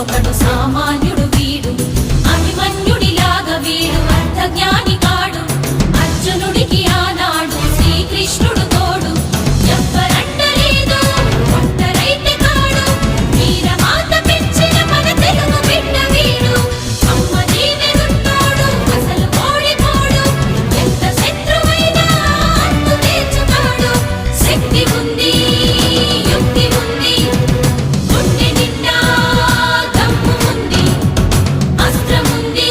ఒకడు సామాన్యుడు